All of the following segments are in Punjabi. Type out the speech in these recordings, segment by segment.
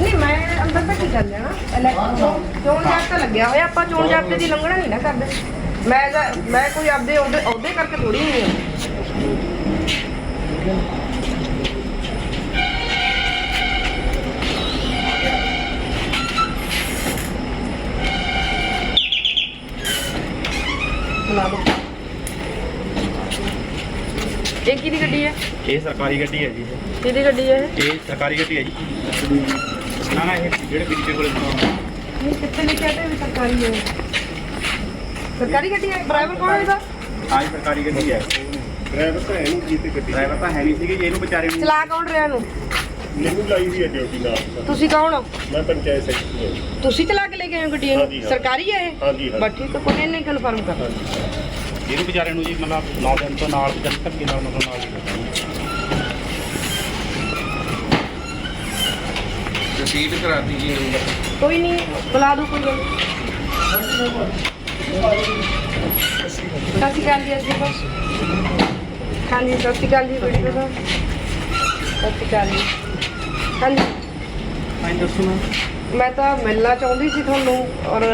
ਨਹੀਂ, ਮੈਂ ਅੰਦਰ ਤੱਕ ਹੀ ਚੱਲ ਜਾਣਾ। ਇਲੈਕਸ਼ਨ ਚੋਣ ਜਾਬਤਾ ਲੱਗਿਆ ਹੋਇਆ, ਆਪਾਂ ਚੋਣ ਜਾਬਤੇ ਦੀ ਲੰਘਣਾ ਨਹੀਂ ਨਾ ਕਰਦੇ। ਮੈਂ ਤਾਂ- ਮੈਂ ਕੋਈ ਆਪਦੇ ਉਹਦੇ ਉਹਦੇ ਕਰਕੇ ਥੋੜੀ ਨਹੀਂ ਹਾਂ। ਇਹ ਕਿਹਦੀ ਗੱਡੀ ਹੈ? ਇਹ ਸਰਕਾਰੀ ਗੱਡੀ ਹੈ ਜੀ ਕਿਹਦੀ ਗੱਡੀ ਹੈ ਇਹ? ਇਹ ਸਰਕਾਰੀ ਗੱਡੀ ਹੈ ਜੀ। ਨਾ ਨਾ ਇਹ ਜਿਹੜੇ ਬੀਜੇ ਕੋਲੇ ਨਹੀਂ ਕਿੱਥੇ ਲਿਖਿਆ ਤੇ ਵੀ ਸਰਕਾਰੀ ਹੈ ਸਰਕਾਰੀ ਗੱਡੀ ਹੈ? ਡਰਾਈਵਰ ਕੌਣ ਹੈ ਇਹਦਾ? ਹਾਂ ਜੀ ਸਰਕਾਰੀ ਗੱਡੀ ਹੈ। ਡਰਾਈਵਰ ਤਾਂ ਹੈ ਨਹੀਂ ਜੀ ਤੇ ਗੱਡੀ। ਡਰਾਈਵਰ ਤਾਂ ਹੈ ਨਹੀਂ ਸੀਗੇ ਜੀ ਇਹਨੂੰ ਵਿਚਾਰੇ ਨੂੰ ਚਲਾ ਕੌਣ ਰਿਹਾ ਨੂੰ ਮੈਨੂੰ ਲਾਈ ਵੀ ਹੈ ਡਿਊਟੀ ਨਾਲ। ਤੁਸੀਂ ਕੌਣ ਹੋ? ਮੈਂ ਪੰਚਾਇਤ ਸੈਕਟਰੀ ਹਾਂ। ਤੁਸੀਂ ਚਲਾ ਕੇ ਲੈ ਗਏ ਹੋ ਗੱਡੀ ਹਾਂਜੀ, ਇਹਨੂੰ ਹਾਂ। ਸਰਕਾਰੀ ਹੈ ਇਹ? ਹਾਂਜੀ ਹਾਂ ਬਸ ਠੀਕ ਹੈ ਕੋਈ ਨਹੀਂ ਕਨਫਰਮ ਕਰ ਇਹਨੂੰ ਵਿਚਾਰੇ ਨੂੰ ਜੀ ਮਤਲਬ 9 ਦਿਨ ਤੋਂ ਨਾਲ ਜਦ ਤੱਕ ਨਾਲ ਮਤਲਬ ਨਾਲ ਰਸੀਦ ਕਰਾਤੀ ਜੀ ਨੰਬਰ ਕੋਈ ਨਹੀਂ ਬੁਲਾ ਦੋ ਕੋਈ। ਸਤਿ ਸ਼੍ਰੀ ਅਕਾਲ ਜੀ ਅੱਜ ਬਸ ਹਾਂਜੀ ਸਤਿ ਸ਼੍ਰੀ ਅਕਾਲ ਜੀ ਵੀਡੀਓ ਦਾ ਸਤਿ ਸ਼੍ਰੀ ਅਕਾਲ ਜੀ। ਹਾਂਜੀ। ਹਾਂ ਦੱਸੋ ਨਾ ਮੈਂ ਤਾਂ ਮਿਲਣਾ ਚਾਹੁੰਦੀ ਸੀ ਤੁਹਾਨੂੰ ਔਰ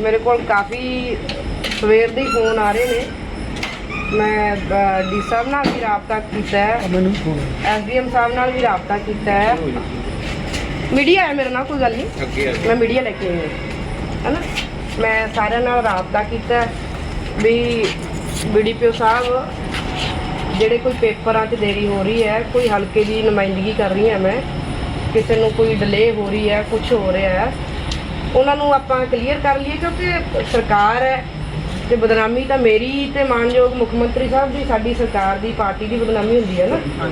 ਮੇਰੇ ਕੋਲ ਕਾਫੀ ਸਵੇਰ ਦੇ ਫੋਨ ਆ ਰਹੇ ਨੇ। ਮੈਂ ਡੀ ਸਾਹਿਬ ਨਾਲ ਵੀ ਰਾਬਤਾ ਕੀਤਾ ਹੈ। ਮੈਨੂੰ ਐਸਡੀਐਮ ਸਾਹਿਬ ਨਾਲ ਵੀ ਰਾਬਤਾ ਕੀਤਾ ਹੈ। ਮੀਡੀਆ ਹੈ ਮੇਰੇ ਨਾਲ ਕੋਈ ਗੱਲ ਨਹੀਂ। ਮੈਂ ਮੀਡੀਆ ਲੈ ਕੇ ਆਈ ਹਾਂ। ਹੈਨਾ? ਮੈਂ ਸਾਰਿਆਂ ਨਾਲ ਰਾਬਤਾ ਕੀਤਾ ਹੈ ਵੀ ਬੀਡੀਪੀਓ ਸਾਹਿਬ ਜਿਹੜੇ ਕੋਈ ਪੇਪਰਾਂ 'ਚ ਦੇਰੀ ਹੋ ਰਹੀ ਹੈ ਕੋਈ ਹਲਕੇ ਦੀ ਨੁਮਾਇੰਦਗੀ ਕਰ ਰਹੀ ਹਾਂ ਮੈਂ ਕਿਸੇ ਨੂੰ ਕੋਈ ਡਿਲੇ ਹੋ ਰਹੀ ਹੈ ਕੁਝ ਹੋ ਰਿਹਾ ਹੈ ਉਹਨਾਂ ਨੂੰ ਆਪਾਂ ਕਲੀਅਰ ਕਰ ਲਈਏ ਕਿਉਂਕਿ ਸਰਕਾਰ ਹੈ ਤੇ ਬਦਨਾਮੀ ਤਾਂ ਮੇਰੀ ਤੇ ਮਾਨਯੋਗ ਮੁੱਖ ਮੰਤਰੀ ਸਾਹਿਬ ਦੀ ਸਾਡੀ ਸਰਕਾਰ ਦੀ ਪਾਰਟੀ ਦੀ ਬਦਨਾਮੀ ਹੁੰਦੀ ਹੈ ਨਾ।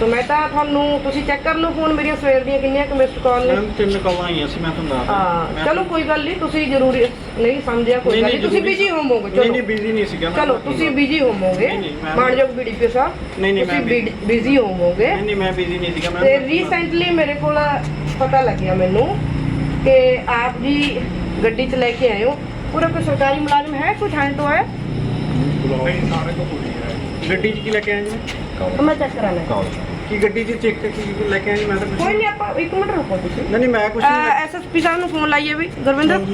ਸੋ ਮੈਂ ਤਾਂ ਤੁਹਾਨੂੰ ਤੁਸੀਂ ਚੈੱਕ ਕਰ ਲਓ ਫੋਨ ਮੇਰੀਆਂ ਸਵੇਰ ਦੀਆਂ ਕਿੰਨੀਆਂ ਕੁ ਮਿਸਡ ਕਾਲ ਨੇ। ਮੈਮ ਤਿੰਨ ਕਾਲਾਂ ਆਈਆਂ ਸੀ ਮੈਂ ਤੁਹਾਨੂੰ ਦੱਸ ਹਾਂ ਚਲੋ ਕੋਈ ਗੱਲ ਨਹੀਂ ਤੁਸੀਂ ਜ਼ਰੂਰੀ ਨਹੀਂ ਸਮਝਿਆ ਕੋਈ ਗੱਲ ਨਹੀਂ ਤੁਸੀਂ ਬਿਜ਼ੀ ਹੋਵੋਗੇ ਨਹੀਂ ਨਹੀਂ ਚਲੋ ਬਿਜ਼ੀ ਨਹੀਂ ਸੀਗਾ ਚਲੋ ਤੁਸੀਂ ਬਿਜ਼ੀ ਹੋਵੋਗੇ ਨਹੀਂ, ਨਹੀਂ, ਮਾਨਯੋਗ ਬੀਡੀਪੀ ਸਾਹਿਬ ਨਹੀਂ, ਨਹੀਂ, ਮੈਂ ਬਿਜ਼ੀ ਹੋਵੋਗੇ। ਨਹੀਂ ਨਹੀਂ ਮੈਂ ਬਿਜ਼ੀ ਨਹੀਂ ਸੀਗਾ ਤੇ ਮੈਂ ਰੀਸੈਂਟਲੀ ਮੇਰੇ ਕੋਲ ਪਤਾ ਲੱਗਿਆ ਮੈਨੂੰ ਕਿ ਆਪ ਜੀ ਗੱਡੀ 'ਚ ਲੈ ਕੇ ਆਏ ਹੋ। ਪੂਰਾ ਕੋਈ ਸਰਕਾਰੀ ਮੁਲਾਜ਼ਮ ਹੈ ਕੋਈ ਥਾਣੇ ਤੋਂ ਆਇਆ ਗੱਡੀ 'ਚ ਕੀ ਲੈ ਕੇ ਆਏ ਜੀ? ਮੈਂ ਚੈੱਕ ਕਰਾਣਾ ਕੀ ਗੱਡੀ 'ਚ ਚੈੱਕ ਕੀ ਲੈ ਕੇ ਆਏ ਜੀ? ਮੈਂ ਤਾਂ ਕੁਛ ਕੋਈ ਨਹੀਂ ਆਪਾਂ ਇੱਕ ਮਿੰਟ ਰੁਕੋ ਤੁਸੀਂ ਨਹੀਂ ਨਹੀਂ ਮੈਂ ਕੁਝ ਨਹੀਂ ਐਸਐਸਪੀ ਸਾਹਿਬ ਨੂੰ ਫੋਨ ਲਾਈਏ ਵੀ ਗੁਰਵਿੰਦਰ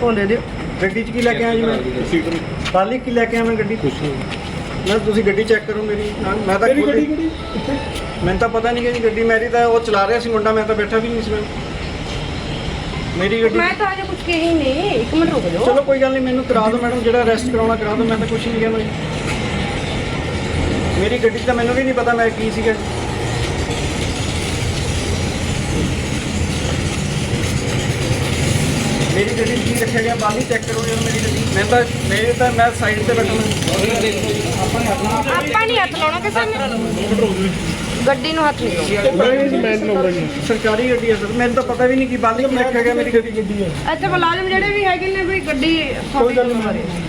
ਫੋਨ ਦੇ ਦਿਓ ਗੱਡੀ 'ਚ ਕੀ ਲੈ ਕੇ ਆਇਆ ਜੀ ਮੈਂ? ਪਾਲੀ ਕੀ ਲੈ ਕੇ ਆਇਆ ਮੈਂ ਗੱਡੀ? ਕੁਛ ਮੈਂ ਤੁਸੀਂ ਗੱਡੀ ਚੈੱਕ ਕਰੋ ਮੇਰੀ। ਹਾਂ, ਮੈਂ ਤਾਂ ਖੁਦ ਹੀ- ਮੈਨੂੰ ਤਾਂ ਪਤਾ ਨਹੀਂ ਕਿ ਜੀ ਗੱਡੀ ਮੇਰੀ ਤਾਂ ਉਹ ਚਲਾ ਰਿਹਾ ਸੀ ਮੁੰਡਾ ਮੈਂ ਤਾਂ ਬੈਠਾ ਵੀ ਨਹੀਂ ਸੀ ਮੈਂ। ਮੇਰੀ ਗੱਡੀ ਮੈਂ ਤਾਂ ਅਜੇ ਕੁਝ ਕਹੀ ਨਹੀਂ। ਇੱਕ ਮਿੰਟ ਰੁਕ ਜਾਓ। ਚਲੋ ਕੋਈ ਗੱਲ ਨਹੀਂ ਮੈਨੂੰ ਕਰਾ ਦਿਓ ਮੈਡਮ ਜਿਹੜਾ ਅਰੈਸਟ ਕਰਾਉਣਾ ਕਰਾ ਦਿਓ ਮੈਂ ਤਾਂ ਕੁਝ ਨਹੀਂ ਕਹਿੰਦਾ ਜੀ। ਮੇਰੀ ਗੱਡੀ ਤਾਂ ਮੈਨੂੰ ਵੀ ਨਹੀਂ ਪਤਾ ਮੈਂ ਕੀ ਸੀਗਾ। ਮੇਰੀ ਗੱਡੀ ਕੀ ਰੱਖਿਆ ਗਿਆ ਬਾਲੀ ਚੈੱਕ ਕਰੋ ਯਾਰ ਮੇਰੀ ਗੱਡੀ ਮੈਂ ਤਾਂ ਮੇਰੇ ਤਾਂ ਮੈਂ ਸਾਈਡ ਤੇ ਬੈਠਾ। ਹਾਂ ਆਪਾਂ ਨਹੀਂ ਹੱਥ ਲਾਉਣਾ ਕਿਸੇ ਨੇ। ਗੱਡੀ ਨੂੰ ਹੱਥ ਨਹੀਂ ਲਾਉਣਾ ਸਰਕਾਰੀ ਗੱਡੀ ਹੈ ਸਰ ਮੈਨੂੰ ਤਾਂ ਪਤਾ ਵੀ ਨਹੀਂ ਕਿ ਬਾਲੀ ਕੀ ਰੱਖਿਆ ਗਿਆ ਮੇਰੀ ਗੱਡੀ। ਗੱਡੀ ਹੈ ਅੱਛਾ ਮੁਲਾਜ਼ਮ ਜਿਹੜੇ ਵੀ ਹੈਗੇ ਨੇ ਵੀ ਗੱਡੀ।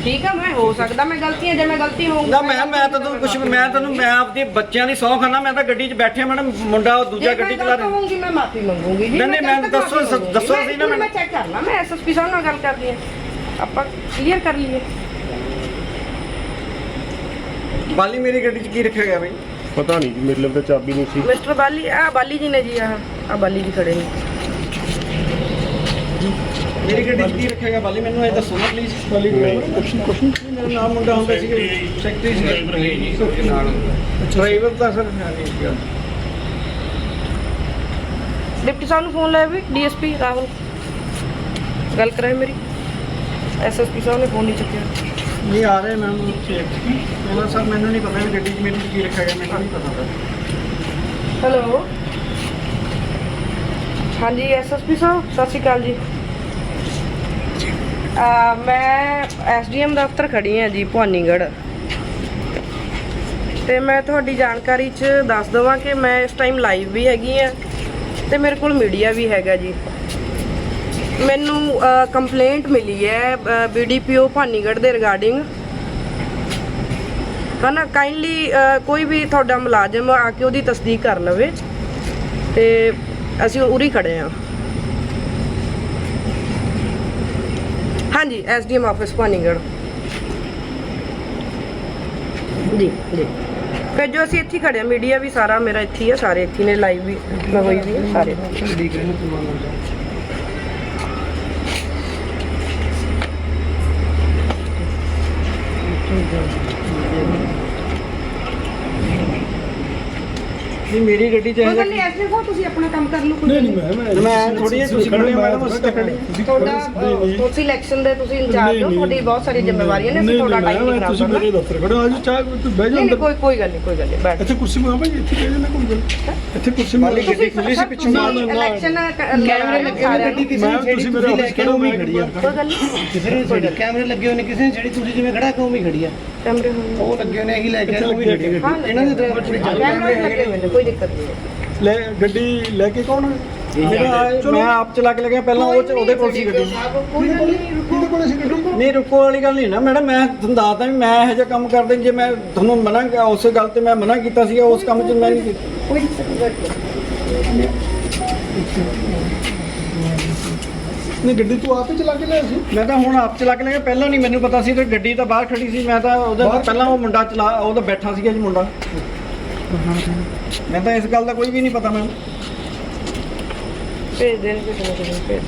ਠੀਕ ਆ ਮੈਂ ਹੋ ਸਕਦਾ ਮੈਂ ਗਲਤੀ ਹੈ ਜੇ ਮੈਂ ਗਲਤੀ ਹੋਊਂਗੀ ਨਾ ਮੈਂ ਮੈਂ ਤਾਂ ਤੁਹਾਨੂੰ ਕੁਝ ਮੈਂ ਤੁਹਾਨੂੰ ਮੈਂ ਆਪਦੇ ਬੱਚਿਆਂ ਦੀ ਸੌਂ ਖਾਨਾ ਮੈਂ ਤਾਂ ਗੱਡੀ 'ਚ ਬੈਠਿਆ ਮੈਡਮ ਮੁੰਡਾ ਉਹ ਦੂਜਾ ਗੱਡੀ ਚਲਾ ਰਿਹਾ। ਹੋਊਂਗੀ ਮੈਂ ਮਾਫੀ ਮੰਗੂੰਗੀ। ਜੀ ਨਹੀਂ, ਨਹੀਂ, ਮੈਂ ਦੱਸੋ-। ਦੱਸੋ ਸੀ ਨਾ ਮੈਂ। ਚੈੱਕ ਕਰ ਲਾਂ ਮੈਂ ਐਸਐਸਪੀ ਸਾਹਿਬ ਨਾਲ ਗੱਲ ਕਰਦੀ ਹਾਂ ਆਪਾਂ ਕਲੀਅਰ ਕਰ ਲਈਏ। ਬਾਲੀ ਮੇਰੀ ਗੱਡੀ 'ਚ ਕੀ ਰੱਖਿਆ ਗਿਆ ਬਈ? ਪਤਾ ਨਹੀਂ ਜੀ ਮੇਰੇ ਲਈ ਤਾਂ ਚਾਬੀ ਨਹੀਂ ਸੀ। ਮਿਸਟਰ ਬਾਲੀ ਆ ਬਾਲੀ ਜੀ ਨੇ ਜੀ ਆ ਆ ਬਾਲੀ ਜੀ ਖੜੇ ਨੇ। ਮੇਰੀ ਗੱਡੀ 'ਚ ਕੀ ਰੱਖਿਆ ਗਿਆ? ਬਾਲੀ ਮੈਨੂੰ ਇਹ ਦੱਸੋ ਨਾ ਪਲੀਜ਼ ਬਾਲੀ ਕੁਛ ਕੁਛ ਮੇਰਾ ਨਾਮ ਮੁੰਡਾ ਹੁੰਦਾ ਸੀ ਸੈਕਟਰੀ ਸੀ। ਡਰਾਈਵਰ ਹੈ ਜੀ। ਉਹਦੇ ਨਾਲ। ਡਰਾਈਵਰ ਤਾਂ ਸਰ ਨਹੀਂ ਡਿਪਟੀ ਸਾਹਿਬ ਨੂੰ ਫੋਨ ਲਾਇਆ ਵੀ ਡੀਐਸਪੀ ਰਾਹੁਲ। ਗੱਲ ਕਰਾਏ ਮੇਰੀ। ਐਸਐਸਪੀ ਸਾਹਿਬ ਨੇ ਫੋਨ ਨਹੀਂ ਚੁੱਕਿਆ। ਨਹੀਂ ਆ ਰਹੇ ਮੈਮ ਉਹਨਾਂ ਸਰ ਮੈਨੂੰ ਨਹੀਂ ਪਤਾ ਵੀ ਗੱਡੀ 'ਚ ਮੇਰੀ ਕੀ ਰੱਖਿਆ ਗਿਆ, ਮੈਨੂੰ ਨਹੀਂ ਪਤਾ ਹੈਲੋ? ਹਾਂਜੀ ਐਸਐਸਪੀ ਸਾਹਿਬ, ਸਤਿ ਸ਼੍ਰੀ ਅਕਾਲ ਜੀ। ਆ ਮੈਂ ਐਸਡੀਐਮ ਦਫ਼ਤਰ ਖੜੀ ਹਾਂ ਜੀ, ਭਵਾਨੀਗੜ੍ਹ। ਤੇ ਮੈਂ ਤੁਹਾਡੀ ਜਾਣਕਾਰੀ 'ਚ ਦੱਸ ਦਵਾਂ ਕਿ ਮੈਂ ਇਸ ਟਾਈਮ ਲਾਈਵ ਵੀ ਹੈਗੀ ਆ ਤੇ ਮੇਰੇ ਕੋਲ ਮੀਡੀਆ ਵੀ ਹੈਗਾ ਜੀ। ਮੈਨੂੰ ਕੰਪਲੇਂਟ ਮਿਲੀ ਹੈ ਬੀਡੀਪੀਓ ਭਵਾਨੀਗੜ੍ਹ ਦੇ ਰਿਗਾਰਡਿੰਗ ਹਨਾ ਕਾਈਂਡਲੀ ਕੋਈ ਵੀ ਤੁਹਾਡਾ ਮੁਲਾਜ਼ਮ ਆ ਕੇ ਉਹਦੀ ਤਸਦੀਕ ਕਰ ਲਵੇ, ਤੇ ਅਸੀਂ ਉਰੀ ਖੜੇ ਆ ਹਾਂਜੀ ਐਸਡੀਐਮ ਆਫਿਸ ਭਾਨੀਗੜ੍ਹ ਜੀ ਜੀ। ਫਿਰ ਜੋ ਅਸੀਂ ਇੱਥੇ ਖੜੇ ਆ ਮੀਡੀਆ ਵੀ ਸਾਰਾ ਮੇਰਾ ਇੱਥੇ ਹੀ ਆ, ਸਾਰੇ ਇੱਥੇ ਨੇ ਲਾਈਵ ਵੀ ਹੋਈ ਵੀ ਸਾਰੇ। ਨਹੀਂ ਮੇਰੀ ਗੱਡੀ ਚ ਕੋਈ ਹੈ। ਗੱਲ ਨਹੀਂ ਐਸਡੀਐਮ ਸਾਹਿਬ ਤੁਸੀਂ ਆਪਣਾ ਕੰਮ ਕਰ ਲਓ ਕੋਈ ਨਹੀਂ ਨਹੀਂ। ਮੈਂ ਮੈਂ ਥੋੜੀ ਜਿਹੀ ਤੁਸੀਂ ਖੜੇ ਮੈਡਮ ਅਸੀਂ ਤਾਂ ਖੜੇ ਤੁਹਾਡਾ ਤੁਸੀਂ ਇਲੈਕਸ਼ਨ ਦੇ ਤੁਸੀਂ ਇੰਚਾਰਜ ਹੋ ਤੁਹਾਡੀ ਬਹੁਤ ਸਾਰੀ ਜ਼ਿੰਮੇਵਾਰੀਆਂ ਨੇ ਅਸੀਂ ਤੁਹਾਡਾ ਟਾਈਮ ਨਹੀਂ ਖਰਾਬ ਤੁਸੀਂ ਮੇਰੇ ਦਫ਼ਤਰ ਖੜੇ ਆਜੋ ਚਾਹ ਤੂੰ ਬਹਿ ਜਾ ਨਹੀਂ ਕੋਈ ਕੋਈ ਗੱਲ ਨਹੀਂ ਕੋਈ ਗੱਲ ਨਹੀਂ ਬੈਠ। ਇੱਥੇ ਕੁਰਸੀ ਮੰਗਾ ਭਾਈ ਇੱਥੇ ਬਹਿ ਜਾ ਕੋਈ ਗੱਲ ਇੱਥੇ ਕੁਰਸੀ ਮਾਲੀ ਗੱਡੀ ਖੁੱਲੀ ਸੀ ਪਿੱਛੋਂ ਨਾ ਇਲੈਕਸ਼ਨ ਕੈਮਰੇ ਲੱਗੇ ਸਾਰਿਆਂ ਨੂੰ। ਮੈਂ ਤੁਸੀਂ ਮੇਰੇ ਆਫਿਸ ਖੜੇ ਹੋ ਮੈਂ ਖੜੀ ਆ ਕੋਈ ਗੱਲ ਨਹੀਂ ਕਿਸੇ ਨੇ ਛੇੜੀ ਕੈਮਰੇ ਲੱਗੇ ਹੋਏ ਨੇ ਕਿਸੇ ਨੇ ਛੇੜੀ ਤੁਸੀਂ ਜਿਵੇਂ ਖੜਾ ਕਿ ਉਵੇਂ ਹੀ ਖੜੀ ਆ? ਕੈਮਰੇ ਹੋਣ ਉਹ ਲੱਗੇ ਨੇ ਇਹੀ ਲੈ ਕੇ ਆਏ ਉਵੇਂ ਹੀ ਖੜੀ ਆ ਹਾਂ ਇਹਨਾਂ ਦੇ ਡਰਾਈਵਰ ਛੇੜੀ ਕੈਮਰੇ ਲੱਗੇ ਹੋਏ ਨੇ ਕੋਈ ਦਿੱਕਤ ਨਹੀਂ ਹੈ। ਲੈ ਗੱਡੀ ਲੈ ਕੇ ਕੌਣ ਹੈ ਮੇਰਾ ਮੈਂ ਆਪ ਚਲਾ ਕੇ ਲੱਗਿਆ ਪਹਿਲਾਂ ਉਹ ਚ ਉਹਦੇ ਕੋਲ ਸੀ ਗੱਡੀ। ਕੋਈ ਗੱਲ ਨਹੀਂ ਰੁਕੋ। ਕਿਹਦੇ ਕੋਲ ਸੀ ਗੱਡੀ? ਨਹੀਂ ਰੁਕੋ ਵਾਲੀ ਗੱਲ ਨਹੀਂ ਨਾ ਮੈਡਮ ਮੈਂ ਤੁਹਾਨੂੰ ਦੱਸਦਾ ਵੀ ਮੈਂ ਇਹੋ ਜਿਹਾ ਕੰਮ ਕਰਦਾ ਜੇ ਮੈਂ ਤੁਹਾਨੂੰ ਮਨਾ ਕੀਤਾ ਉਸ ਗੱਲ ਤੇ ਮੈਂ ਮਨਾ ਕੀਤਾ ਸੀਗਾ ਉਸ ਕੰਮ 'ਚ ਮੈਂ ਨਹੀਂ ਕੀਤਾ। ਕੋਈ ਦਿੱਕਤ ਨਹੀਂ। ਨਹੀਂ ਗੱਡੀ ਤੂੰ ਆਪੇ ਚਲਾ ਕੇ ਲਿਆ ਸੀ? ਮੈਂ ਤਾਂ ਹੁਣ ਆਪ ਚਲਾ ਕੇ ਲੱਗਿਆ ਪਹਿਲਾਂ ਨਹੀਂ ਮੈਨੂੰ ਪਤਾ ਸੀ ਤੇ ਗੱਡੀ ਤਾਂ ਬਾਹਰ ਖੜੀ ਸੀ। ਮੈਂ ਤਾਂ ਉਹਦਾ ਪਹਿਲਾਂ ਉਹ ਮੁੰਡਾ ਚਲਾ ਉਹਦਾ ਬੈਠਾ ਸੀਗਾ ਜੀ ਮੁੰਡਾ। ਮੈਂ ਤਾਂ ਇਸ ਗੱਲ ਦਾ ਕੋਈ ਵੀ ਨਹੀਂ ਪਤਾ ਮੈਨੂੰ। ਭੇਜ ਦੇਣ ਕਿਸੇ ਨਾ ਕਿਸੇ ਨੂੰ ਭੇਜ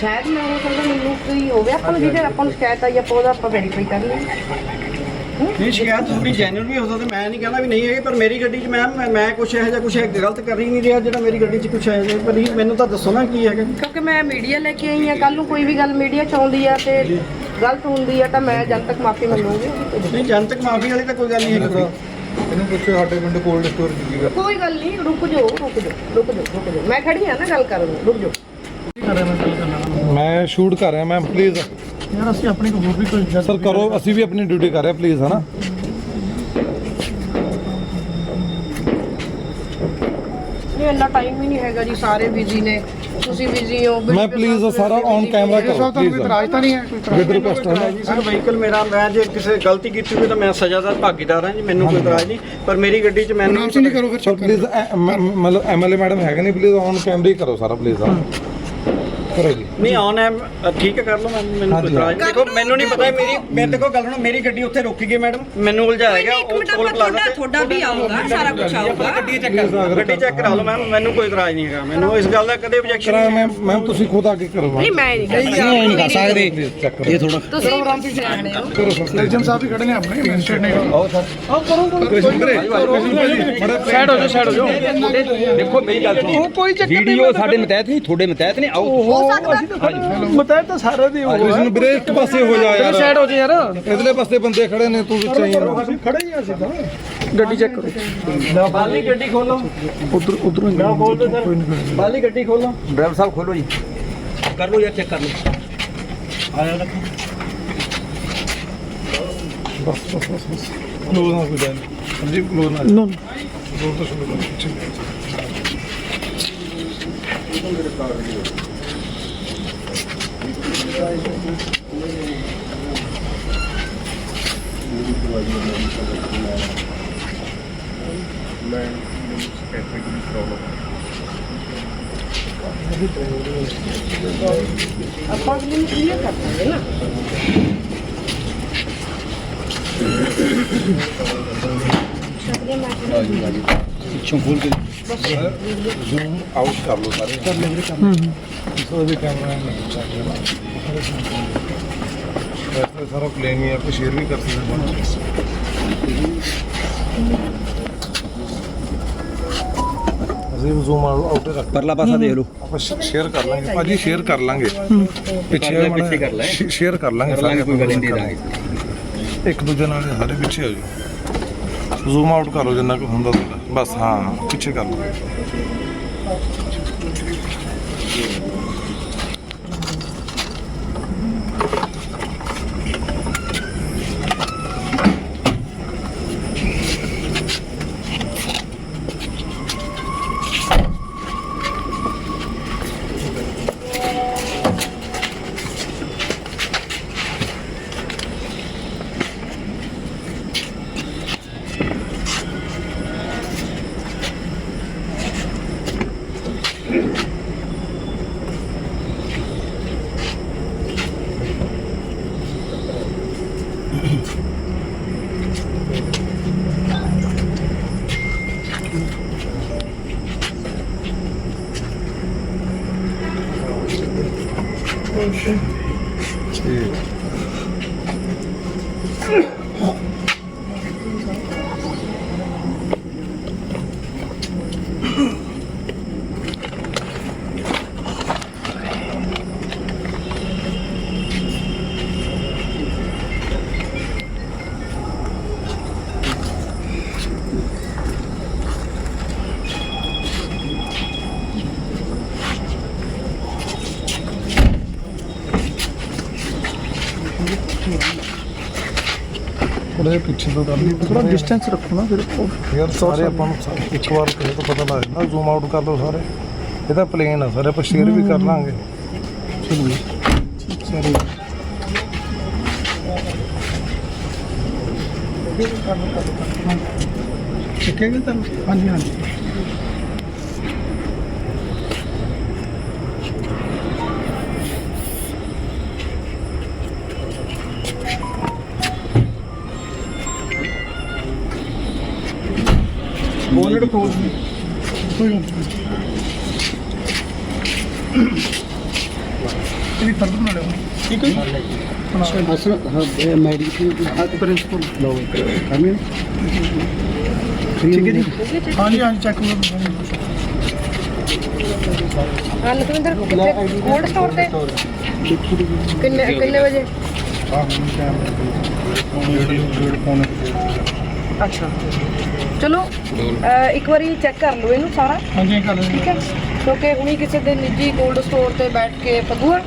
ਸ਼ਾਇਦ ਮੈਂ ਉਹ ਕਹਿੰਦਾ ਮੈਨੂੰ ਕੋਈ ਹੋ ਗਿਆ ਆਪਾਂ ਨੂੰ ਜਿਹਦੇ ਆਪਾਂ ਨੂੰ ਸ਼ਿਕਾਇਤ ਆਈ ਆਪਾਂ ਉਹਦਾ ਆਪਾਂ ਵੈਰੀਫਾਈ ਕਰ ਲਈ ਨਹੀਂ ਸ਼ਿਕਾਇਤ ਥੋੜੀ ਜੈਨੂਅਲ ਵੀ ਹੋ ਸਕਦਾ ਮੈਂ ਨਹੀਂ ਕਹਿੰਦਾ ਵੀ ਨਹੀਂ ਹੈਗੀ ਪਰ ਮੇਰੀ ਗੱਡੀ 'ਚ ਮੈਮ ਮੈਂ- ਮੈਂ ਕੁਛ ਇਹੋ ਜਿਹਾ ਕੁਛ ਗਲਤ ਕਰ ਹੀ ਨਹੀਂ ਰਿਹਾ ਜਿਹੜਾ ਮੇਰੀ ਗੱਡੀ 'ਚ ਕੁਛ ਹੈ ਪਰ ਇਹ ਮੈਨੂੰ ਤਾਂ ਦੱਸੋ ਨਾ ਕੀ ਹੈਗਾ। ਕਿਉਂਕਿ ਮੈਂ ਮੀਡੀਆ ਲੈ ਕੇ ਆਈ ਆ ਕੱਲ ਨੂੰ ਕੋਈ ਵੀ ਗੱਲ ਮੀਡੀਆ ਚ ਆਉਂਦੀ ਆ ਤੇ ਗਲਤ ਹੁੰਦੀ ਆ ਤਾਂ ਮੈਂ ਜਨਤਕ ਮਾਫੀ ਮੰਗੂਗੀ। ਨਹੀਂ ਜਨਤਕ ਮਾਫੀ ਵਾਲੀ ਤਾਂ ਕੋਈ ਗੱਲ ਨਹੀਂ ਹੈਗੀ। ਇਹਨੂੰ ਪੁੱਛੋ ਸਾਡੇ ਪਿੰਡ ਕੋਲਡ ਸਟੋਰ ਕੀ ਕੋਈ ਗੱਲ ਨਹੀਂ ਰੁਕ ਜਾਓ ਰੁਕ ਜਾਓ ਰੁਕ ਜਾਓ ਰੁਕ ਜਾਓ। ਮੈਂ ਖੜੀ ਆ ਨਾ ਗੱਲ ਕਰਨ ਨੂੰ ਰੁਕ ਜਾਓ। ਮੈਂ ਸ਼ੂਟ ਕਰ ਰਿਹਾ ਮੈਮ ਪਲੀਜ਼ ਯਾਰ ਅਸੀਂ ਆਪਣੇ ਕੋਲ ਹੋਰ ਵੀ ਕੋਈ ਸਰ ਕਰੋ ਅਸੀਂ ਵੀ ਆਪਣੀ ਡਿਊਟੀ ਕਰ ਰਹੇ ਪਲੀਜ਼ ਹਨਾ? ਨਹੀਂ ਇੰਨਾ ਟਾਈਮ ਹੀ ਨਹੀਂ ਹੈਗਾ ਜੀ ਸਾਰੇ ਬਿਜ਼ੀ ਨੇ। ਤੁਸੀਂ ਬਿਜ਼ੀ ਹੋ ਮੈਂ ਪਲੀਜ਼ ਸਾਰਾ ਔਨ ਕੈਮਰਾ ਕਰੋ ਪਲੀਜ਼ ਤਾਂ ਨਹੀਂ ਹੈ ਕੋਈ ਵਿਦ ਰਿਕੁਐਸਟ ਹੈ। ਜੀ ਸਰ ਵਹੀਕਲ ਮੇਰਾ ਮੈਂ ਜੇ ਕਿਸੇ ਗਲਤੀ ਕੀਤੀ ਹੋਵੇ ਤਾਂ ਮੈਂ ਸਜ਼ਾ ਦਾ ਭਾਗੀਦਾਰ ਹਾਂ ਜੀ ਮੈਨੂੰ ਕੋਈ ਇਤਰਾਜ਼ ਨਹੀਂ। ਪਰ ਮੇਰੀ ਗੱਡੀ 'ਚ ਮੈਨੂੰ ਨਾਮ ਨਹੀਂ ਕਰੋ ਫਿਰ ਸਰ ਪਲੀਜ਼ ਮਤਲਬ ਐਮਐਲਏ ਮੈਡਮ ਹੈਗੇ ਨਹੀਂ ਪਲੀਜ਼ ਔਨ ਕੈਮਰਾ ਹੀ ਕਰੋ ਸਾਰਾ ਪਲੀਜ਼ ਹਾਂ। ਨਹੀਂ ਆਨ ਠੀਕ ਹੈ ਕਰ ਲਓ ਮੈਂ- ਮੈਨੂੰ ਕੋਈ ਹਾਂਜੀ, ਇਤਰਾਜ਼ ਨਹੀਂ ਦੇਖੋ ਮੈਨੂੰ ਨਹੀਂ ਪਤਾ ਮੇਰੀ ਮੇਰੇ ਤੇ ਕੋਈ ਗੱਲ ਸੁਣੋ ਮੇਰੀ ਗੱਡੀ ਉੱਥੇ ਰੁਕ ਗਈ ਮੈਡਮ ਮੈਨੂੰ ਉਲਝਾਇਆ ਗਿਆ ਉਹ ਟੋਲ ਪਲਾਜ਼ਾ ਤੇ ਤੁਹਾਡਾ ਵੀ ਆਊਗਾ ਸਾਰਾ ਕੁਝ ਆਊਗਾ ਗੱਡੀ ਚੈੱਕ ਕਰ ਗੱਡੀ ਚੈੱਕ ਕਰਾ ਲਓ ਮੈਮ ਮੈਨੂੰ ਕੋਈ ਇਤਰਾਜ਼ ਨਹੀਂ ਹੈਗਾ ਮੈਨੂੰ ਇਸ ਗੱਲ ਦਾ ਕਦੇ objection ਕਰਾ ਨਹੀਂ ਮੈਮ ਮੈਮ ਤੁਸੀਂ ਖੁਦ ਆ ਕੇ ਕਰੋ ਨਹੀਂ ਮੈਂ ਨਹੀਂ ਕਰ ਸਕਦੀ ਨਹੀਂ ਕਰ ਸਕਦੇ ਪਲੀਜ਼ ਚੈੱਕ ਕਰੋ ਇਹ ਥੋੜਾ ਤੁਸੀਂ ਜਾਣਦੇ ਹੋ ਕਰੋ ਸਰ ਐਜਮ ਸਾਹਿਬ ਵੀ ਖੜੇ ਨੇ ਆਪਣੇ ਮੈਜਿਸਟ੍ਰੇਟ ਨੇ ਸਾਈਡ ਹੋ ਜਾਓ ਸਾਈਡ ਹੋ ਜਾਓ ਦੇਖੋ ਮੇਰੀ ਗੱਲ ਸੁਣੋ ਕੋਈ ਚੱਕਰ ਨਹੀਂ ਵੀਡੀਓ ਸਾਡੇ ਮਤਹਿਤ ਨਹੀਂ ਤੁਹਾਡੇ ਮਤਹਿਤ ਨੇ ਆਓ ਮਤਾਇ ਤਾਂ ਸਾਰੇ ਦੀ ਤੁਸੀਂ ਨੂੰ ਵੀਰੇ ਇੱਕ ਪਾਸੇ ਹੋ ਜਾ ਯਾਰ ਸਾਈਡ ਹੋ ਜਾ ਯਾਰ। ਇਧਰਲੇ ਪਾਸੇ ਬੰਦੇ ਖੜੇ ਨੇ ਤੂੰ ਵਿੱਚ ਆਈ ਯਾਰ ਅਸੀਂ ਖੜੇ ਹੀ ਆ ਅਸੀਂ ਤਾਂ। ਗੱਡੀ ਚੈੱਕ ਕਰੋ। ਬਾਲੀ ਗੱਡੀ ਖੋਲੋ। ਉਧਰ ਉਧਰੋਂ ਨਾ ਖੋਲ ਦੋ ਸਰ ਬਾਲੀ ਗੱਡੀ ਖੋਲੋ। ਡਰਾਈਵਰ ਸਾਹਿਬ ਖੋਲੋ ਜੀ। ਕਰ ਲਓ ਯਾਰ ਚੈੱਕ ਕਰ ਲਓ। ਬਸ ਬਸ ਬਸ ਬਸ। ਕਲੋਜ਼ ਨਾ ਕੋਈ ਜਾਨ ਜੀ ਕਲੋਜ਼ ਨਾ ਨੋ ਦੋ ਤਾਂ ਸ਼ੁਰੂ ਕਰੋ ਠੀਕ ਹੈ। ਮੈਂ ਸਪੈਸਿਫਿਕ ਦੀ ਪ੍ਰੋਬਲਮ ਆਪਾਂ ਅਗਲੇ ਨੂੰ ਕਲੀਅਰ ਕਰ ਦਾਂਗੇ ਨਾ ਪਿੱਛੋਂ ਖੋਲ ਕੇ ਸਾਰੇ ਸੋ ਵੀ ਕੈਮਰਾ ਨਹੀਂ ਚੱਲ ਰਿਹਾ ਸਾਰਾ ਪਲੇਨ ਹੀ ਆਪਾਂ ਸ਼ੇਅਰ ਵੀ ਕਰ ਸਕਦੇ ਹਾਂ। ਅਸੀਂ ਜ਼ੂਮ ਆਊਟ ਰੱਖ ਪਰਲਾ ਪਾਸਾ ਦੇਖ ਲਓ। ਆਪਾਂ ਸ਼ੇਅਰ ਕਰ ਲਾਂਗੇ। ਭਾਜੀ ਸ਼ੇਅਰ ਕਰ ਲਾਂਗੇ। ਪਿੱਛੇ ਪਿੱਛੇ ਕਰ ਲੈ। ਸ਼ੇਅਰ ਕਰ ਲਾਂਗੇ ਲਾਂਗੇ, ਕੋਈ ਗੱਲ ਨਹੀਂ, ਆਪਾਂ ਦੇ ਇੱਕ ਦੂਜੇ ਨਾਲ ਸਾਰੇ ਪਿੱਛੇ ਹੋ ਜਾਓ। ਜ਼ੂਮ ਆਊਟ ਕਰੋ ਜਿੰਨਾ ਕੁ ਹੁੰਦਾ ਤੁਹਾਡਾ। ਬਸ ਹਾਂ ਪਿੱਛੇ ਕਰ ਲਓ। ਥੋੜਾ ਜਿਹਾ ਪਿੱਛੇ ਤੋਂ ਕਰ ਲਈ। ਥੋੜਾ ਡਿਸਟੈਂਸ ਰੱਖੋ ਨਾ ਫਿਰ। ਉਹ ਯਾਰ ਸਾਰੇ ਆਪਾਂ ਨੂੰ ਸਾ- ਇੱਕ ਵਾਰ ਕਹੇ ਤਾਂ ਪਤਾ ਲੱਗ ਜਾਂਦਾ ਜ਼ੂਮ ਆਊਟ ਕਰ ਲਓ ਸਾਰੇ। ਇਹ ਤਾਂ ਪਲੇਨ ਆ ਸਾਰੇ ਆਪਾਂ ਸ਼ੇਅਰ ਵੀ ਕਰ ਲਾਂਗੇ। ਸਾਰੇ ਚੱਕੇਗਾ ਤਾਂ ਹਾਂਜੀ ਹਾਂਜੀ। ਬੋਨਟ ਖੋਲ ਕੋਈ ਗੱਲ ਨਹੀਂ। ਇਹ ਫਰਦ ਬਣਾ ਲਿਓ। ਠੀਕ ਹੈ ਅਸਲ ਮੈਡੀਕਲ ਪ੍ਰਿੰਸੀਪਲ ਲੋ ਕਰਨੇ ਠੀਕ ਹੈ ਜੀ? ਹਾਂਜੀ ਹਾਂਜੀ ਚੈੱਕ ਕਰੋ। ਹਾਂ ਲਖਵਿੰਦਰ ਕਿੱਥੇ ਕੋਲਡ ਸਟੋਰ ਤੇ? ਕਿੰਨੇ ਕਿੰਨੇ ਵਜੇ? ਅੱਛਾ। ਚਲੋ ਅਹ ਇੱਕ ਵਾਰੀ ਚੈੱਕ ਕਰ ਲਓ ਇਹਨੂੰ ਸਾਰਾ। ਹਾਂਜੀ ਕਰ ਲੈਂਦੇ ਠੀਕ ਹੈ? ਕਿਉਂਕਿ ਹੁਣੀ ਕਿਸੇ ਦੇ ਨਿੱਜੀ ਕੋਲਡ ਸਟੋਰ ਤੇ ਬੈਠ ਕੇ ਫਗੂਆ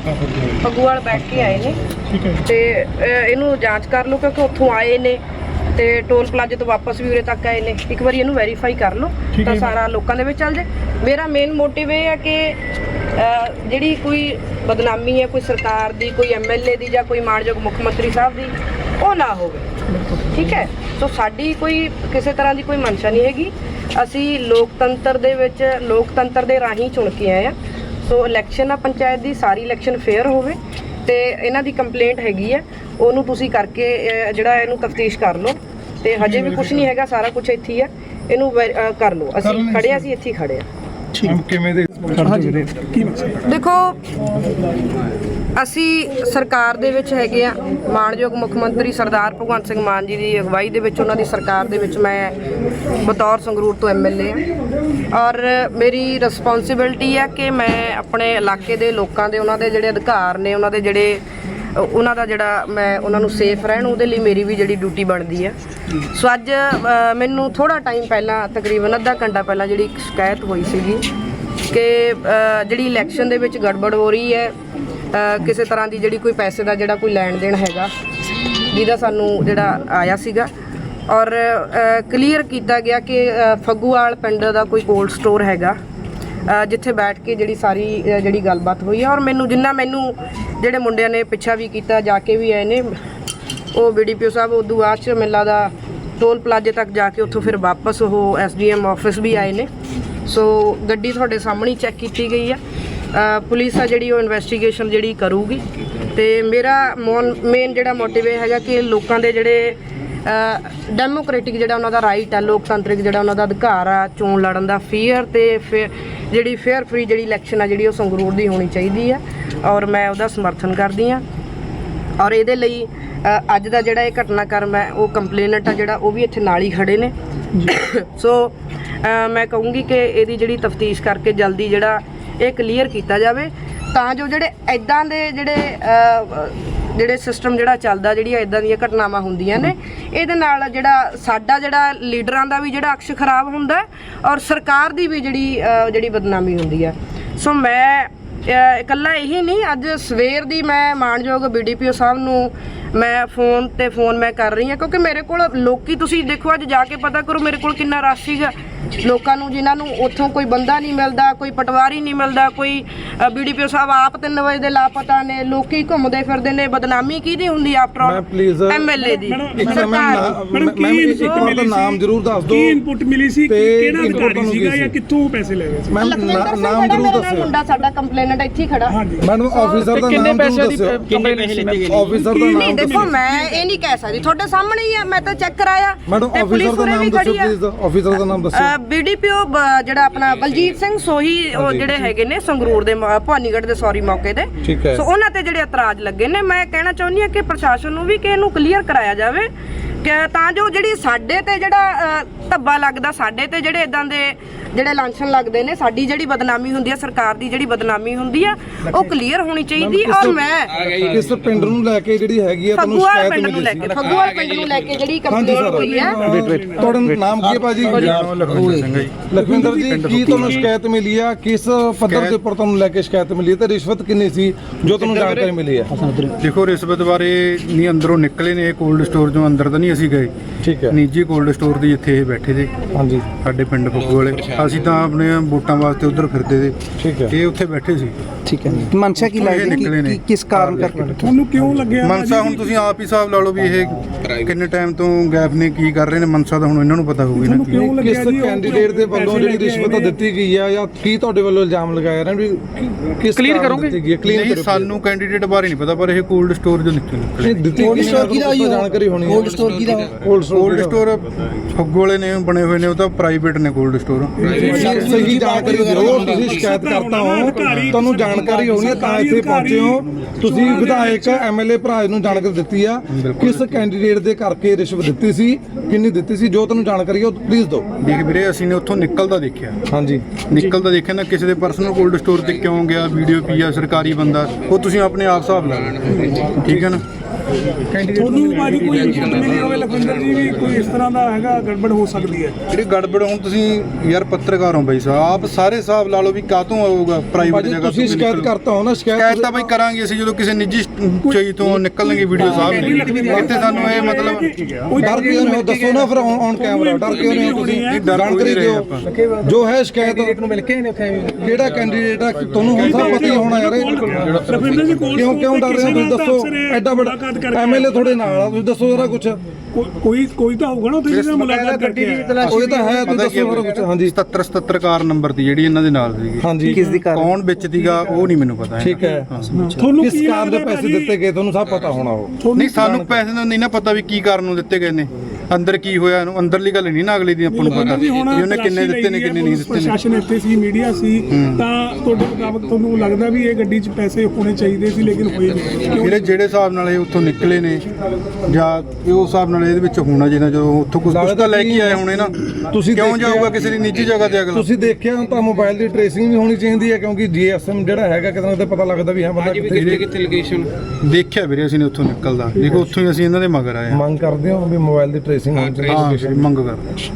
ਫਗੂਆਲ ਬੈਠ ਕੇ ਆਏ ਨੇ। ਠੀਕ ਹੈ ਤੇ ਅਹ, ਇਹਨੂੰ ਜਾਂਚ ਕਰ ਲਓ ਕਿਉਂਕਿ ਉੱਥੋਂ ਆਏ ਨੇ। ਤੇ ਟੋਲ ਪਲਾਜ਼ੇ ਤੋਂ ਵਾਪਸ ਵੀ ਉਰੇ ਤੱਕ ਆਏ ਨੇ। ਇੱਕ ਵਾਰੀ ਇਹਨੂੰ ਵੈਰੀਫਾਈ ਕਰ ਲਓ ਠੀਕ ਤਾਂ ਹੈ। ਸਾਰਾ ਲੋਕਾਂ ਦੇ ਵਿੱਚ ਚੱਲ ਜੇ। ਮੇਰਾ ਮੇਨ ਮੋਟਿਵ ਇਹ ਹੈ ਕਿ ਅਹ, ਜਿਹੜੀ ਕੋਈ ਬਦਨਾਮੀ ਹੈ ਕੋਈ ਸਰਕਾਰ ਦੀ ਕੋਈ ਐਮਐਲਏ ਦੀ ਜਾਂ ਕੋਈ ਮਾਣਯੋਗ ਮੁੱਖ ਮੰਤਰੀ ਸਾਹਿਬ ਦੀ ਉਹ ਨਾ ਹੋਵੇ। ਠੀਕ ਹੈ? ਸੋ ਸਾਡੀ ਕੋਈ ਕਿਸੇ ਤਰ੍ਹਾਂ ਦੀ ਕੋਈ ਮਨਸ਼ਾ ਨਹੀਂ ਹੈਗੀ। ਅਸੀਂ ਲੋਕਤੰਤਰ ਦੇ ਵਿੱਚ ਲੋਕਤੰਤਰ ਦੇ ਰਾਹੀਂ ਚੁਣ ਕੇ ਆਏ ਆ ਸੋ ਇਲੈਕਸ਼ਨ ਆ ਪੰਚਾਇਤ ਦੀ ਸਾਰੀ ਇਲੈਕਸ਼ਨ ਫੇਅਰ ਹੋਵੇ ਤੇ ਇਹਨਾਂ ਦੀ ਕੰਪਲੇਂਟ ਹੈਗੀ ਹੈ। ਉਹਨੂੰ ਤੁਸੀਂ ਕਰਕੇ ਜਿਹੜਾ ਇਹਨੂੰ ਤਫਤੀਸ਼ ਕਰ ਲਓ। ਤੇ ਹਜੇ ਵੀ ਕੁਝ ਨਹੀਂ ਹੈਗਾ ਸਾਰਾ ਕੁਝ ਇੱਥੇ ਹੀ ਹੈ। ਇਹਨੂੰ ਕਰ ਲਓ। ਅਸੀਂ ਖੜੇ ਹਾਂ, ਅਸੀਂ ਇੱਥੇ ਖੜੇ ਆ ਹਮ ਕਿਵੇਂ ਦੇ ਹਾਂਜੀ। ਕੀ ਦੇਖੋ, ਅਸੀਂ ਸਰਕਾਰ ਦੇ ਵਿੱਚ ਹੈਗੇ ਆ। ਮਾਣਯੋਗ ਮੁੱਖ ਮੰਤਰੀ ਸਰਦਾਰ ਭਗਵੰਤ ਸਿੰਘ ਮਾਨ ਜੀ ਦੀ ਅਗਵਾਈ ਦੇ ਵਿੱਚ ਉਹਨਾਂ ਦੀ ਸਰਕਾਰ ਦੇ ਵਿੱਚ ਮੈਂ ਬਤੌਰ ਸੰਗਰੂਰ ਤੋਂ ਐਮਐਲਏ ਆ। ਔਰ ਮੇਰੀ ਰਿਸਪੌਂਸਿਬਿਲਟੀ ਆ ਕਿ ਮੈਂ ਆਪਣੇ ਇਲਾਕੇ ਦੇ ਲੋਕਾਂ ਦੇ, ਉਹਨਾਂ ਦੇ ਜਿਹੜੇ ਅਧਿਕਾਰ ਨੇ, ਉਹਨਾਂ ਦੇ ਜਿਹੜੇ, ਉਹਨਾਂ ਦਾ ਜਿਹੜਾ ਮੈਂ, ਉਹਨਾਂ ਨੂੰ ਸੇਫ ਰਹਿਣ, ਉਹਦੇ ਲਈ ਮੇਰੀ ਵੀ ਜਿਹੜੀ ਡਿਊਟੀ ਬਣਦੀ ਹੈ ਸੋ ਅੱਜ ਮੈਨੂੰ ਥੋੜਾ ਟਾਈਮ ਪਹਿਲਾਂ, ਤਕਰੀਬਨ ਅੱਧਾ ਘੰਟਾ ਪਹਿਲਾਂ ਜਿਹੜੀ ਇੱਕ ਸ਼ਿਕਾਇਤ ਹੋਈ ਸੀਗੀ ਕਿ ਜਿਹੜੀ ਇਲੈਕਸ਼ਨ ਦੇ ਵਿੱਚ ਗੜਬੜ ਹੋ ਰਹੀ ਹੈ ਕਿਸੇ ਤਰ੍ਹਾਂ ਦੀ ਜਿਹੜੀ ਕੋਈ ਪੈਸੇ ਦਾ ਜਿਹੜਾ ਕੋਈ ਲੈਣ ਦੇਣ ਹੈਗਾ, ਜਿਹਦਾ ਸਾਨੂੰ ਜਿਹੜਾ ਆਇਆ ਸੀਗਾ। ਔਰ ਕਲੀਅਰ ਕੀਤਾ ਗਿਆ ਕਿ ਫੱਗੂਵਾਲ ਪਿੰਡ ਦਾ ਕੋਈ ਕੋਲਡ ਸਟੋਰ ਹੈਗਾ ਜਿੱਥੇ ਬੈਠ ਕੇ ਜਿਹੜੀ ਸਾਰੀ ਜਿਹੜੀ ਗੱਲਬਾਤ ਹੋਈ ਹੈ। ਔਰ ਮੈਨੂੰ, ਜਿੰਨਾ ਮੈਨੂੰ ਜਿਹੜੇ ਮੁੰਡਿਆਂ ਨੇ ਪਿੱਛਾ ਵੀ ਕੀਤਾ, ਜਾ ਕੇ ਵੀ ਆਏ ਨੇ, ਉਹ ਬੀਡੀਪੀਓ ਸਾਹਿਬ, ਉਦੋਂ ਬਾਅਦ ਚ ਮੇਲਾ ਦਾ, ਟੋਲ ਪਲਾਜ਼ੇ ਤੱਕ ਜਾ ਕੇ ਉੱਥੋਂ ਫਿਰ ਵਾਪਸ ਉਹ ਐਸਡੀਐਮ ਆਫਿਸ ਵੀ ਆਏ ਨੇ। ਸੋ ਗੱਡੀ ਤੁਹਾਡੇ ਸਾਹਮਣੇ ਚੈੱਕ ਕੀਤੀ ਗਈ ਅ, ਪੁਲਿਸ ਆ ਜਿਹੜੀ ਉਹ ਇਨਵੈਸਟੀਗੇਸ਼ਨ ਜਿਹੜੀ ਕਰੂਗੀ। ਤੇ ਮੇਰਾ ਮੇਨ ਜਿਹੜਾ ਮੋਟਿਵ ਇਹ ਹੈਗਾ ਕਿ ਲੋਕਾਂ ਦੇ ਜਿਹੜੇ ਡੈਮੋਕ੍ਰੈਟਿਕ ਜਿਹੜਾ ਉਹਨਾਂ ਦਾ ਰਾਈਟ ਹੈ ਲੋਕਤੰਤਰਿਕ ਜਿਹੜਾ ਉਹਨਾਂ ਦਾ ਅਧਿਕਾਰ ਆ ਚੋਣ ਲੜਨ ਦਾ ਫੇਅਰ ਤੇ ਜਿਹੜੀ ਫੇਅਰ ਫ੍ਰੀ ਜਿਹੜੀ ਇਲੈਕਸ਼ਨ ਆ ਜਿਹੜੀ ਉਹ ਸੰਗਰੂਰ ਦੀ ਹੋਣੀ ਚਾਹੀਦੀ ਆ। ਔਰ ਮੈਂ ਉਹਦਾ ਸਮਰਥਨ ਕਰਦੀ ਆ। ਔਰ ਇਹਦੇ ਲਈ ਅੱਜ ਦਾ ਜਿਹੜਾ ਇਹ ਘਟਨਾਕ੍ਰਮ ਹੈ ਉਹ ਕੰਪਲੇਨਟ ਆ ਜਿਹੜਾ ਉਹ ਵੀ ਇੱਥੇ ਨਾਲ ਹੀ ਖੜੇ ਨੇ। ਸੋ ਮੈਂ ਕਹੂੰਗੀ ਕਿ ਇਹਦੀ ਜਿਹੜੀ ਤਫਤੀਸ਼ ਕਰਕੇ ਜਲਦੀ ਜਿਹੜਾ ਇਹ ਕਲੀਅਰ ਕੀਤਾ ਜਾਵੇ, ਤਾਂ ਜੋ ਜਿਹੜੇ ਐਦਾਂ ਦੇ ਜਿਹੜੇ ਜਿਹੜੇ ਸਿਸਟਮ ਜਿਹੜਾ ਚੱਲਦਾ, ਜਿਹੜੀਆਂ ਇਦਾਂ ਦੀਆਂ ਘਟਨਾਵਾਂ ਹੁੰਦੀਆਂ ਨੇ, ਇਹਦੇ ਨਾਲ ਜਿਹੜਾ ਸਾਡਾ ਜਿਹੜਾ ਲੀਡਰਾਂ ਦਾ ਵੀ ਜਿਹੜਾ ਅਕਸ਼ ਖਰਾਬ ਹੁੰਦਾ ਔਰ ਸਰਕਾਰ ਦੀ ਵੀ ਜਿਹੜੀ ਜਿਹੜੀ ਬਦਨਾਮੀ ਹੁੰਦੀ ਹੈ। ਸੋ ਮੈਂ ਇਕੱਲਾ ਇਹੀ ਨਹੀਂ, ਅੱਜ ਸਵੇਰ ਦੀ ਮੈਂ ਮਾਨਯੋਗ ਬੀਡੀਪੀਓ ਸਾਹਿਬ ਨੂੰ ਮੈਂ ਫੋਨ ਤੇ ਫੋਨ ਮੈਂ ਕਰ ਰਹੀ ਹਾਂ, ਕਿਉਂਕਿ ਮੇਰੇ ਕੋਲ ਲੋਕੀ ਤੁਸੀਂ ਦੇਖੋ, ਅੱਜ ਜਾ ਕੇ ਪਤਾ ਕਰੋ ਮੇਰੇ ਕੋਲ ਕਿੰਨਾ ਰਸ਼ ਸੀਗਾ। ਲੋਕਾਂ ਨੂੰ ਜਿਨ੍ਹਾਂ ਨੂੰ ਉੱਥੋਂ ਕੋਈ ਬੰਦਾ ਨਹੀਂ ਮਿਲਦਾ ਕੋਈ ਪਟਵਾਰੀ ਨਹੀਂ ਮਿਲਦਾ ਕੋਈ ਬੀਡੀਪੀਓ ਸਾਹਿਬ ਆਪ 3 ਵਜੇ ਦੇ ਲਾਪਤਾ ਨੇ ਲੋਕੀ ਘੁੰਮਦੇ ਫਿਰਦੇ ਨੇ ਬਦਨਾਮੀ ਕਿਹਦੀ ਹੁੰਦੀ ਆਫਟਰ please, ਐਮਐਲਏ ਦੀ। ਮੈਡਮ, ਕੀ ਇਨਪੁਟ ਮਿਲੀ ਨਾਮ? ਜ਼ਰੂਰ ਦੱਸ ਦਿਓ। ਕੀ ਇਨਪੁਟ ਮਿਲੀ ਸੀ? ਕਿਹੜਾ ਅਧਿਕਾਰੀ ਸੀਗਾ ਜਾਂ? ਕਿੱਥੋਂ ਪੈਸੇ ਲੈ ਰਹੇ ਸੀ? ਮੈਮ ਨਾਮ ਜ਼ਰੂਰ ਦੱਸਿਓ। ਮੁੰਡਾ ਸਾਡਾ ਕੰਪਲੇਨਟ ਇੱਥੇ ਖੜਾ। ਮੈਡਮ ਆਫੀਸਰ ਦਾ ਨਾਮ ਜ਼ਰੂਰ ਦੀ ਦੱਸਿਓ। ਕਿੰਨੇ ਪੈਸੇ ਲਿੱਤੇ ਗਏ ਆਫੀਸਰ ਦਾ ਨਹੀਂ ਨਾਮ ਦੇਖੋ ਮੈਂ ਇਹ ਨਹੀਂ ਕਹਿ ਸਕਦੀ। ਤੁਹਾਡੇ ਸਾਹਮਣੇ ਹੀ ਆ ਮੈਂ ਤਾਂ ਚੈੱਕ ਕਰਾਇਆ। ਮੈਡਮ ਆਫੀਸਰ ਦਾ ਨਾਮ ਆ। ਪਲੀਜ਼ ਆਫੀਸਰ ਦਾ ਨਾਮ ਦੱਸਿਓ। ਬੀਡੀਪੀਓ ਜਿਹੜਾ ਆਪਣਾ ਬਲਜੀਤ ਸਿੰਘ ਸੋਹੀ ਉਹ। ਜਿਹੜੇ ਹੈਗੇ ਨੇ ਸੰਗਰੂਰ ਦੇ ਮ- ਭਵਾਨੀਗੜ੍ਹ ਦੇ ਸੌਰੀ ਮੌਕੇ ਤੇ ਠੀਕ ਹੈ। ਸੋ ਉਹਨਾਂ ਤੇ ਜਿਹੜੇ ਇਤਰਾਜ਼ ਲੱਗੇ ਨੇ ਮੈਂ ਕਹਿਣਾ ਚਾਹੁੰਦੀ ਹਾਂ ਕਿ ਪ੍ਰਸ਼ਾਸਨ ਨੂੰ ਵੀ ਕਿ ਇਹਨੂੰ ਕਲੀਅਰ ਕਰਾਇਆ ਜਾਵੇ ਕਿ ਤਾਂ ਜੋ ਜਿਹੜੀ ਸਾਡੇ ਤੇ ਜਿਹੜਾ ਅ, ਧੱਬਾ ਲੱਗਦਾ ਸਾਡੇ ਤੇ ਜਿਹੜੇ ਇਦਾਂ ਦੇ ਜਿਹੜੇ ਲਾਂਛਨ ਲੱਗਦੇ ਨੇ ਸਾਡੀ ਜਿਹੜੀ ਬਦਨਾਮੀ ਹੁੰਦੀ ਹੈ ਸਰਕਾਰ ਦੀ ਜਿਹੜੀ ਬਦਨਾਮੀ ਹੁੰਦੀ ਆ ਉਹ ਕਲੀਅਰ ਹੋਣੀ ਚਾਹੀਦੀ ਔਰ ਮੈਂ ਕਿਸ ਪਿੰਡ ਨੂੰ ਲੈ ਕੇ ਜਿਹੜੀ ਹੈਗੀ ਆ ਤੁਹਾਨੂੰ ਸ਼ਿਕਾਇਤ ਮਿਲੀ ਲੈ ਸੀ? ਕੇ ਫਗੂਆਲ ਪਿੰਡ ਨੂੰ ਲੈ ਕੇ ਜਿਹੜੀ ਕੰਪਲੇਂਟ ਹੋਈ ਵੇਟ ਤੁਹਾਡਾ ਨਾਮ ਕੀ ਹੈ ਭਾਜੀ? ਲਖਵਿੰਦਰ ਜੀ। ਲਖਵਿੰਦਰ ਜੀ ਕੀ ਤੁਹਾਨੂੰ ਸ਼ਿਕਾਇਤ ਮਿਲੀ ਆ? ਕਿਸ ਪੱਧਰ ਦੇ ਉੱਪਰ ਤੁਹਾਨੂੰ ਲੈ ਕੇ ਸ਼ਿਕਾਇਤ ਮਿਲੀ ਤੇ ਰਿਸ਼ਵਤ ਕਿੰਨੀ ਸੀ ਜੋ ਤੁਹਾਨੂੰ ਜਾਣਕਾਰੀ ਮਿਲੀ ਹੈ ਦੇਖੋ ਰਿਸ਼ਵਤ ਬਾਰੇ ਨਹੀਂ ਅੰਦਰੋਂ ਨਿਕਲੇ ਨੇ ਇਹ ਕੋਲਡ ਸਟੋਰ ਚੋਂ ਅੰਦਰ ਤਾਂ ਨਹੀਂ ਅਸੀਂ ਗਏ। ਠੀਕ ਹੈ। ਨਿੱਜੀ ਕੋਲਡ ਸਟੋਰ ਦੀ ਇੱਥੇ ਇਹ ਬੈਠੇ ਜੇ। ਹਾਂਜੀ। ਸਾਡੇ ਪਿੰਡ ਫੁੱਗੂ ਵਾਲੇ। ਅਸੀਂ ਤਾਂ ਆਪਣੇ ਵੋਟਾਂ ਵਾਸਤੇ ਉਧਰ ਫਿਰਦੇ ਦੇ ਠੀਕ ਹੈ। ਇਹ ਉੱਥੇ ਬੈਠੇ ਸੀ। ਠੀਕ ਹੈ ਮਨਸ਼ਾ ਕੀ ਲੱਗਦੀ ਨਿਕਲੇ ਕਿ ਨੇ। ਕਿ- ਕਿਸ ਕਾਰਨ ਕਰਕੇ ਤੁਹਾਨੂੰ ਕਿਉਂ ਲੱਗਿਆ ਮਨਸਾ ਹੁਣ ਤੁਸੀਂ ਆਪ ਹੀ ਹਿਸਾਬ ਲਾ ਲਓ ਵੀ ਇਹ ਕਿੰਨੇ ਟਾਈਮ ਤੋਂ ਗੈਪ ਨੇ ਕੀ ਕਰ ਰਹੇ ਨੇ ਮਨਸਾ ਤਾਂ ਹੁਣ ਇਹਨਾਂ ਨੂੰ ਪਤਾ ਹੋਊਗੀ ਨਾ ਕੀ ਕਿਸ ਕੈਂਡੀਡੇਟ ਦੇ ਵੱਲੋਂ ਜਿਹੜੀ ਕੇ ਰਿਸ਼ਵਤ? ਦਿੱਤੀ ਗਈ ਆ ਜਾਂ ਕੀ ਤੁਹਾਡੇ ਵੱਲੋਂ ਇਲਜ਼ਾਮ ਲਗਾਇਆ ਰਹੇ ਵੀ ਕਿ- ਕਿਸ ਕਾਰਨ ਕਰੋਗੇ? ਕਲੀਅਰ ਨਹੀਂ ਸਾਨੂੰ ਕੈਂਡੀਡੇਟ ਬਾਰੇ ਨਹੀਂ ਪਤਾ ਪਰ ਇਹ ਕੋਲਡ ਸਟੋਰ ਜੋ ਨਿਕਲੇ ਨਿਕਲੇ ਦਿੱਤੀ ਕੋਲਡ ਸਟੋਰ ਤੁਹਾਨੂੰ ਹੋਈ ਜਾਣਕਾਰੀ ਹੋਣੀ ਹੈ ਕੋਲਡ ਸਟੋਰ ਕਿਹਦਾ? ਕੋਲਡ ਕੋਲਡ ਸਟੋਰ ਫੁੱਗੂ ਵਾਲੇ ਨੇ ਬਣੇ ਹੋਏ ਨੇ ਉਹ ਤਾਂ ਪ੍ਰਾਈਵੇਟ ਨੇ ਕੋਲਡ ਸਟੋਰ ਸਹੀ ਜਾਣਕਾਰੀ ਦਿਓ ਤੁਸੀਂ ਸ਼ਿਕਾਇਤ ਕਰਤਾ ਹੋ ਤੁਹਾਨੂੰ ਜਾਣਕਾਰੀ ਹੋਣੀ ਹੈ ਤਾਂ ਇੱਥੇ ਪਹੁੰਚੇ ਹੋ। ਤੁਸੀਂ ਵਿਧਾਇਕ ਐਮਐਲਏ ਭਰਾ ਨੂੰ ਜਾਣਕਾਰੀ ਦਿੱਤੀ ਆ ਕਿਸ ਕੈਂਡੀਡੇਟ ਦੇ ਕਰਕੇ ਰਿਸ਼ਵਤ ਦਿੱਤੀ ਸੀ ਕਿੰਨੀ ਦਿੱਤੀ ਸੀ ਜੋ ਤੁਹਾਨੂੰ ਜਾਣਕਾਰੀ ਹੈ ਉਹ ਪਲੀਜ਼ ਦਿਓ। ਦੇਖ ਵੀਰੇ ਅਸੀਂ ਨੇ ਉੱਥੋਂ ਨਿਕਲਦਾ ਦੇਖਿਆ। ਹਾਂਜੀ। ਨਿਕਲਦਾ ਦੇਖਿਆ ਨਾ ਕਿਸੇ ਦੇ ਪਰਸਨਲ ਕੋਲਡ ਸਟੋਰ ਤੇ ਕਿਉਂ ਗਿਆ ਵੀਡੀਓ ਪੀ ਆ ਸਰਕਾਰੀ ਬੰਦਾ ਉਹ ਤੁਸੀਂ ਆਪਣੇ ਆਪ ਹਿਸਾਬ ਲਾ ਲਓ। ਠੀਕ ਹੈ ਨਾ? ਤੁਹਾਨੂੰ ਬਾਜੀ ਕੋਈ ਇਨਪੁਟ ਮਿਲੀ ਹੋਵੇ ਲਖਵਿੰਦਰ ਜੀ ਵੀ ਕੋਈ ਇਸ ਤਰ੍ਹਾਂ ਦਾ ਹੈਗਾ ਗੜਬੜ ਹੋ ਸਕਦੀ ਹੈ? ਜਿਹੜੀ ਗੜਬੜ ਹੁਣ ਤੁਸੀਂ ਯਾਰ ਪੱਤਰਕਾਰ ਹੋ ਬਾਈ ਸਾਹਿਬ ਆਪ ਸਾਰੇ ਹਿਸਾਬ ਲਾ ਲਓ ਵੀ ਕਾਤੋਂ ਆਊਗਾ ਪ੍ਰਾਈਵੇਟ ਜਗ੍ਹਾ ਤੁਸੀਂ ਸ਼ਿਕਾਇਤ ਕਰਤਾ ਹੋ ਨਾ ਸ਼ਿਕਾਇਤ ਤਾਂ ਬਾਈ ਕਰਾਂਗੇ ਅਸੀਂ ਜਦੋਂ ਕਿਸੇ ਨਿੱਜੀ ਚਾਹੀ ਤੋਂ ਨਿਕਲਣਗੇ ਵੀਡੀਓ ਸਾਹਿਬ। ਨੇ ਇੱਥੇ ਸਾਨੂੰ ਇਹ ਮਤਲਬ ਡਰ ਕਿਉਂ ਨਹੀਂ ਦੱਸੋ ਨਾ ਫਿਰ ਔਨ ਕੈਮਰਾ ਡਰ ਕਿਉਂ ਨਹੀਂ ਤੁਸੀਂ। ਜਾਣਕਾਰੀ ਦਿਓ। ਜੋ ਹੈ ਸ਼ਿਕਾਇਤ। ਨੂੰ ਮਿਲ ਕੇ ਕਿਹੜਾ ਕੈਂਡੀਡੇਟ ਆ? ਤੁਹਾਨੂੰ ਹੁਣ ਸਭ ਪਤਾ ਹੀ ਹੋਣਾ ਯਾਰ। ਕਿਉਂ ਕਿਉਂ ਡਰ ਰਹੇ ਹੋ? ਤੁਸੀਂ ਦੱਸੋ। ਐਡਾ ਵੱਡਾ ਐਮਐਲਏ ਤੁਹਾਡੇ ਨਾਲ ਆ ਤੁਸੀਂ ਦੱਸੋ ਜਰਾ ਕੁਝ ਕੋਈ ਕੋਈ ਤਾਂ ਹੋਊਗਾ ਨਾ ਉੱਥੇ ਜਿਹਨਾਂ ਮੁਲਾਕਾਤ ਕਰਕੇ ਆਇਆ। ਉਹ ਤਾਂ ਹੈ ਤੁਸੀਂ ਦੱਸੋ ਜਰਾ ਕੁਝ ਹਾਂਜੀ। 77 77 ਕਾਰ ਨੰਬਰ ਦੀ ਜਿਹੜੀ ਇਹਨਾਂ ਦੇ ਨਾਲ ਸੀਗੀ। ਹਾਂਜੀ। ਕਿਸ ਦੀ ਕਾਰਨ ਕੌਣ ਵਿੱਚ ਸੀਗਾ ਉਹ ਨਹੀਂ ਮੈਨੂੰ ਪਤਾ ਠੀਕ ਹੈ। ਤੁਹਾਨੂੰ ਕਿਸ ਕੀ ਕਾਰ ਦੇ ਲੱਗਦਾ ਪੈਸੇ ਭਾਜੀ? ਦਿੱਤੇ ਗਏ? ਤੁਹਾਨੂੰ ਸਭ ਪਤਾ ਹੋਣਾ ਉਹ। ਨਹੀਂ ਸਾਨੂੰ ਪੈਸੇ ਦਾ ਨਹੀਂ ਨਾ ਪਤਾ ਵੀ ਕੀ ਕਾਰਨ ਨੂੰ ਦਿੱਤੇ ਗਏ ਨੇ। ਅੰਦਰ ਕੀ ਹੋਇਆ ਇਹਨੂੰ? ਅੰਦਰਲੀ ਗੱਲ ਨਹੀਂ ਨਾ ਅਗਲੀ ਦੀ ਆਪਾਂ ਨੂੰ ਪਤਾ। ਵੀ ਉਹਨੇ ਕਿੰਨੇ ਦਿੱਤੇ ਨੇ ਕਿੰਨੇ ਨਹੀਂ ਦਿੱਤੇ ਨੇ। ਪ੍ਰਸ਼ਾਸਨ ਇੱਥੇ ਸੀ ਮੀਡੀਆ ਸੀ ਤਾਂ ਤੁਹਾਡੇ ਮੁਤਾਬਕ ਤੁਹਾਨੂੰ ਲੱਗਦਾ ਵੀ ਇਹ ਗੱਡੀ 'ਚ ਪੈਸੇ ਹੋਣੇ ਚਾਹੀਦੇ ਸੀ ਲੇਕਿਨ ਹੋਏ ਨਹੀਂ। ਜਿਹੜੇ ਜਿਹੜੇ ਹਿਸਾਬ ਨਾਲ ਇਹ ਉੱਥੋਂ ਨਿਕਲੇ ਨੇ ਜਾਂ ਇਹ ਉਸ ਹਿਸਾਬ ਨਾਲ ਇਹਦੇ ਵਿੱਚ ਹੋਣਾ ਜਿਹਨਾਂ ਜਦੋਂ ਉੱਥੋਂ ਕੁਝ ਕੁਝ ਤਾਂ ਲੈ ਕੇ ਆਏ ਹੋਣੇ ਨਾ। ਤੁਸੀਂ ਕਿਉਂ ਜਾਊਗਾ ਕਿਸੇ ਦੀ ਨਿੱਜੀ ਜਗ੍ਹਾ ਤੇ ਅਗਲਾ? ਤੁਸੀਂ ਦੇਖਿਆ ਤਾਂ ਮੋਬਾਈਲ ਦੀ ਟ੍ਰੇਸਿੰਗ ਵੀ ਹੋਣੀ ਚਾਹੀਦੀ ਹੈ ਕਿਉਂਕਿ ਜੀਐਸਐਮ ਜਿਹੜਾ ਹੈਗਾ ਕਿਤੇ ਨਾ ਕਿਤੇ ਪਤਾ ਲੱਗਦਾ ਵੀ ਹਾਂ ਬੰਦਾ ਕਿੱਥੇ ਕਿੱਥੇ ਲੋਕੇਸ਼ਨ ਦੇਖਿਆ ਵੀਰੇ ਅਸੀਂ ਨੇ ਉੱਥੋਂ ਨਿਕਲਦਾ। ਦੇਖੋ ਉੱਥੋਂ ਹੀ ਅਸੀਂ ਇਹਨਾਂ ਦੇ ਮਗਰ ਆਏ ਮੰਗ ਕਰਦੇ ਹੋ ਵੀ ਮੋਬਾਈਲ ਦੀ ਟ੍ਰੇਸਿੰਗ ਹੋਣੀ ਚਾਹੀਦੀ ਹਾਂ ਹੈ ਮੰਗ ਕਰਦੇ